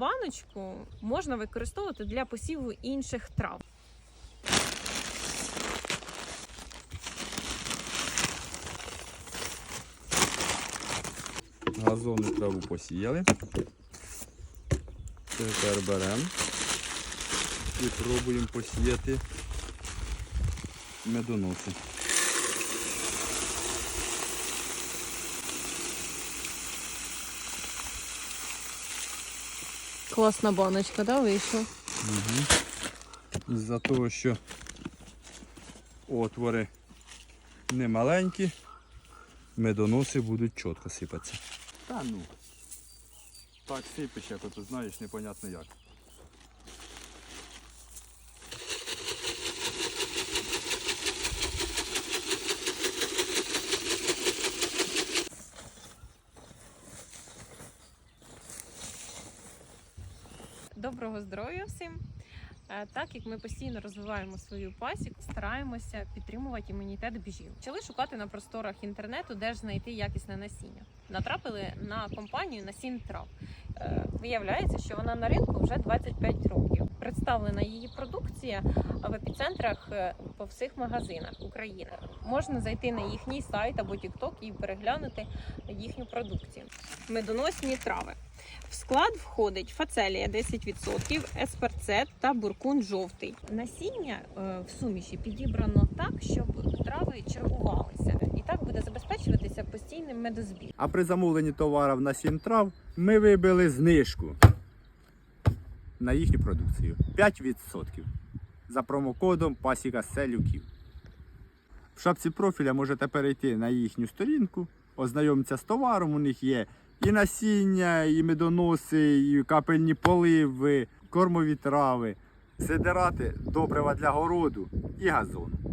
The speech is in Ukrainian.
пасіку можна використовувати для посіву інших трав. Газонну траву посіяли. Тепер беремо і пробуємо посіяти медоноси. Класна баночка, да, вийшла? Угу. Із-за того, що отвори не маленькі, медоноси будуть чітко сипатися. Та ну. Так сипиш, як ото знаєш, непонятно як. Доброго здоров'я всім! Е, Так як ми постійно розвиваємо свою пасіку, стараємося підтримувати імунітет бджіл. Почали шукати на просторах інтернету, де ж знайти якісне насіння. Натрапили на компанію насін трав. Е, Виявляється, що вона на ринку вже 25 років. Представлена її продукція в епіцентрах е, по всіх магазинах України. Можна зайти на їхній сайт або TikTok і переглянути їхню продукцію. Медоносні трави. В склад входить фацелія 10%, есперцет та буркун жовтий. Насіння е, в суміші підібрано так, щоб трави чергувалися, і так буде забезпечуватися постійним медозбір. А при замовленні товарів на 7 трав ми вибили знижку на їхню продукцію 5% за промокодом Пасіка Селюків. В шапці профіля можете перейти на їхню сторінку, ознайомитися з товаром. У них є і насіння, і медоноси, і капельні поливи, кормові трави, сидирати, добрива для городу і газону.